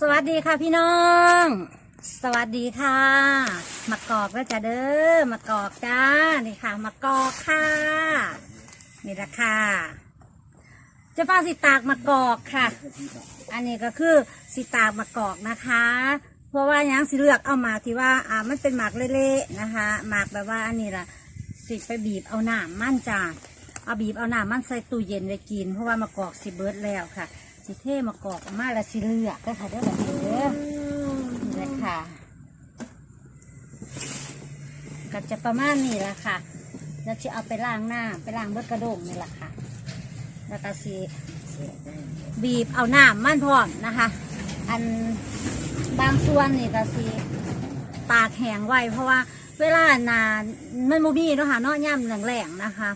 สวัสดีค่ะพี่น้อง สวัสดีค่ะ มากอกแล้วจ้ะเด้อมากอกจ้านี่ค่ะ มากอกค่ะนี่ละค่ะจะฟ้าสิตากมากอกค่ะ อันนี้ก็คือสิตากมากอกนะคะ เพราะว่ายังสิเลือกเอามากที่ว่าอ่ามันเป็นหมากเละๆนะคะหมากแบบว่าอันนี้ล่ะสิไปบีบเอาหนามมั่นจ้าเอาบีบเอาหนามมั่นใส่ตู้เย็นไว้กิน เพราะว่ามากอกสิเบิร์ดแล้วค่ะ สิเทมากอกออกมาล้วสิเลือกก็ค่ะเด้อแบบเด้อนี่แหละค่ะก็จะประมาณนี้แหละค่ะ แล้วจะเอาไปล้างหน้าไปล้างเบิดกระดงนี่แหละค่ะ แล้วก็สิบีบเอาหนามมั่นพร้อมนะคะ อันบางส่วนนี่ก็สิตากแห้งไว้เพราะว่าเวลานานมันบ่มีเนาะค่ะเนาะย่ำแรงๆนะคะ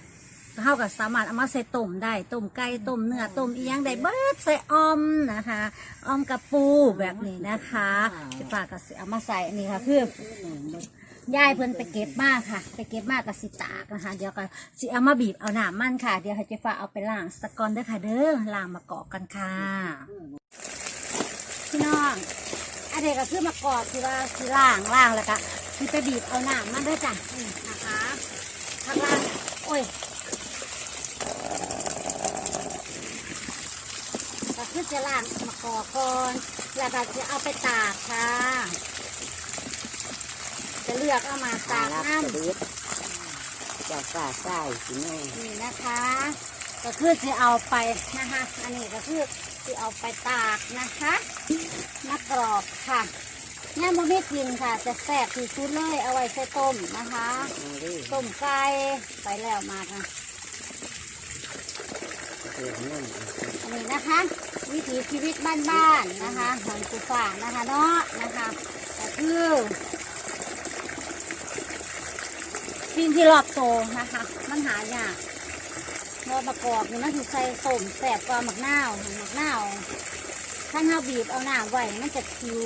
เท่ากับสามารถเอามาใส่ต้มได้ต้มไก่ต้มเนื้อต้มอีหยังได้เบิดใส่ออมนะคะออมกับปูแบบนี้นะคะจะฝากกับเอามาใส่อันนี้ค่ะคือยายเพิ่นไปเก็บมากค่ะ ไปเก็บมากกับสิตากนะคะ เดี๋ยวก็สิเอามาบีบเอาหนามมันค่ะ เดี๋ยวให้เจ๊ฟ้าเอาไปล้างสกอนด้อค่ะเด้อล้างมากอกกันค่ะพี่น้องอันนี้ก็คือมากอกที่ว่าที่ล่างล่างแล้วก็ที่ไปบีบเอาหนามมาด้วยจ้ะนี่นะคะข้างล่างโอ้ยก็คือ จะล่างมากรอกก่อนแล้วก็จะเอาไปตากค่ะ จะเลือกเอามาตากน้ำดึกจากฝ่าใส่สิแม่นี่นะคะ ก็คือจะเอาไปนะคะ อันนี้ก็คือจะเอาไปตากนะคะมะกรอกค่ะเนี่ยมันไม่กินค่ะ จะแซ่บที่สุดเลยเอาไว้ใส่ต้มนะคะมาดิต้มไก่ไปแล้วมาค่ะเดี๋ยว นั่นะคะ วิถีชีวิตบ้านๆนะคะของกุฝ่านะคะเนาะนะคะก็คือสิ่งที่รอบโตนะคะ มันหายากรอประกอบนี่มันถือใส่ต้มแสบกว่าหมักนาวหมักนาวถ้าเราบีบเอาหน้าไว้มันจะคิ้ว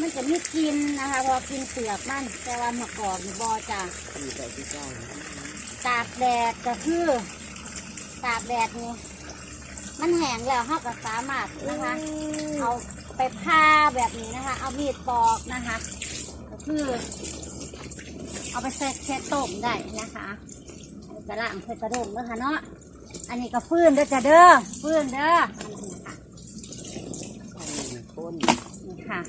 มันจะไม่กินนะคะพอกินเปลือกมันแต่ว่าหมักกรอบนี่บอจ้ะตากแดดก็คือตากแดดนี่ มันแห้งแล้วเราก็สามารถนะคะ เอาไปผ้าแบบนี้นะคะ เอามีดปอกนะคะก็คือเอาไปใส่แช่ต้มได้นะคะกระล่างใส่กระดงแล้วค่ะเนาะอันนี้ก็ฟื้นเด้อจ้ะเด้อฟื้นเด้ออันนี้ค่ะคนนี่ค่ะ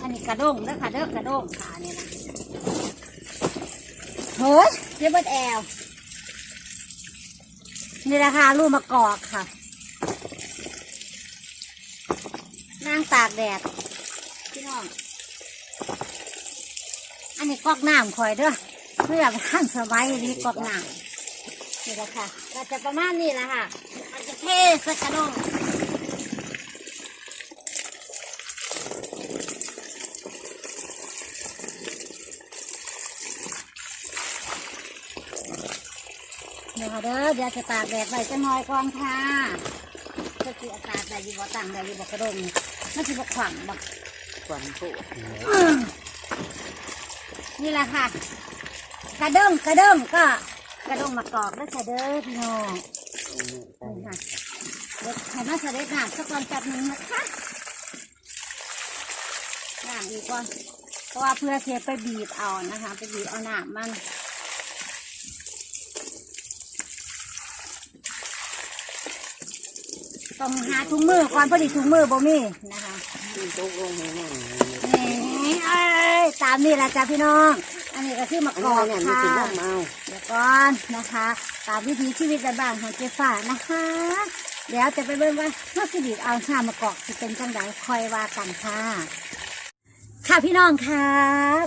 อันนี้กระดงเด้อค่ะเด้อกระดงค่ะนี่นะโหยเรียบดแอล นี่แหละค่ะลูกมะกอกค่ะ นั่งตากแดดพี่น้อง อันนี้กอกน้ำคอยเด้อเพื่อท่านสบายนี้กอกน้ำนี่แหละค่ะก็จะประมาณนี้แหละค่ะอาจจะเทใส่กระดง เดี๋ยวเด้อเดี๋ยวจะตากแดดไว้จะน้อยก่อนค่ะจะกี่อากาศได้อยี่บ่ต่างได้อยี่บ่กระดงมันสิบ่ขวัญบ่ควันโผล่นี่แหละค่ะ กระด้งกระด้งก็กระด้งมากรอกแล้วค่ะเด้อพี่น้องนี่ค่ะเด็กให้มาเสด็จน้ำสักวันจับหนึ่งนะคะหน้ำอีกก่อนเพราะว่าเพื่อเสียไปบีบเอานะคะ ไปบีบเอาหน้ำมัน ต้องหาถุงมือก่อนพอดีถุงมือบ่มีนะคะที่ตกลงให้นั่งนี่เอ้ยตามนี่แหละจ้ะพี่น้อง อันนี้ก็คือมะกอกเนี่ยมันค่ะถึงว่าเมาเดี๋ยวก่อนนะคะ ตามวิถีชีวิตบ้านของเจ๊ฝ่านะคะเดี๋ยวจะไปเบิ่งว่าเมื่อสิบีเอาชามะกอกจะเป็นจังไดคอยว่ากันค่ะ ค่ะพี่น้องค่ะ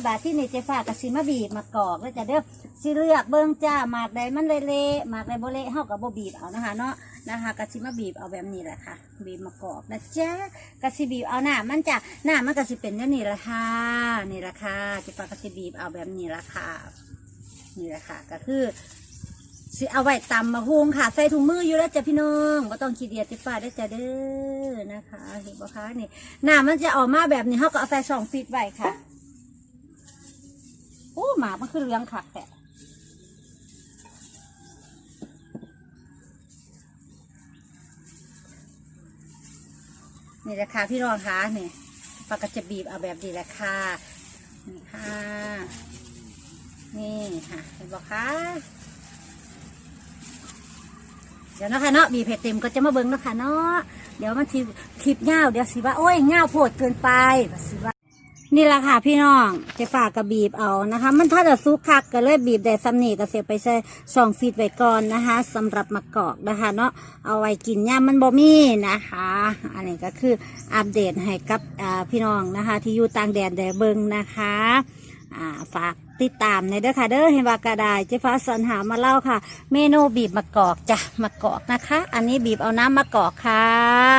บาที่ในเจ๊ฝ่ากับซิมาบีบมากอกแล้วจะเด้อสิเลือกเบิ่งจ้าหมากใดมันเละๆหมากใดโบเละเฮากับโบบีบเอานะคะเนาะ นะคะกะสิมาบีบเอาแบบนี้แหละค่ะ บีบมากอกนะจ๊ะกะสิบีบเอาหน้ามันจะหน้ามันกะสิเป็นแบบนี้ละค่ะนี่ละค่ะจ๊ฝ่ากะสิบีบเอาแบบนี้ละค่ะนี่ละค่ะ ก็คือสิเอาไว้ตำมาหุงค่ะ ใส่ถุงมืออยู่แล้วจ้ะพี่น้องก็ต้องขี้เดียดติฟ้าได้จ้ะเด้อนะคะเห็นปะคะนี่หน้ามันจะออกมาแบบนี้เขาก็เอาใส่ช่องฟิตไว้ค่ะโอ้หมามันคือเลี้ยงขักแต่ นี่แหละค่ะพี่น้องคะนี่ปากกจะบีบเอาแบบดีแหละค่ะนี่ค่ะ นี่ค่ะเห็นบอกคะเดี๋ยวนะคะเนาะบีเผ็ดเต็มก็จะมาเบิ้งนะคะเนาะเดี๋ยวมันทีคลิปเงาเดี๋ยวสิว่าโอ้ยเง่าวโพดเกินไปสิว่า นี่แหละค่ะพี่น้องเจะฝากกับบีบเอานะคะ มันถ้าจะซุกคักก็เลยบีบแต่ซ้ำนี่ก็เสียไปใส่ช่องฟีดไว้ก่อนนะคะสำหรับมะกอกนะคะ เนาะเอาไว้กินย่ามันบ่มีนะคะ อันนี้ก็คืออัปเดตให้กับพี่น้องนะคะ ที่อยู่ต่างแดนแดเบิงนะคะฝากติดตามในเด้อค่ะเด้อเห็นว่ากระดาษเจ๊ฟ้าสรรหามาเล่าค่ะ เมนูบีบมะกอกจ้ะมะกอกนะคะ อันนี้บีบเอาน้ำมะกอกค่ะ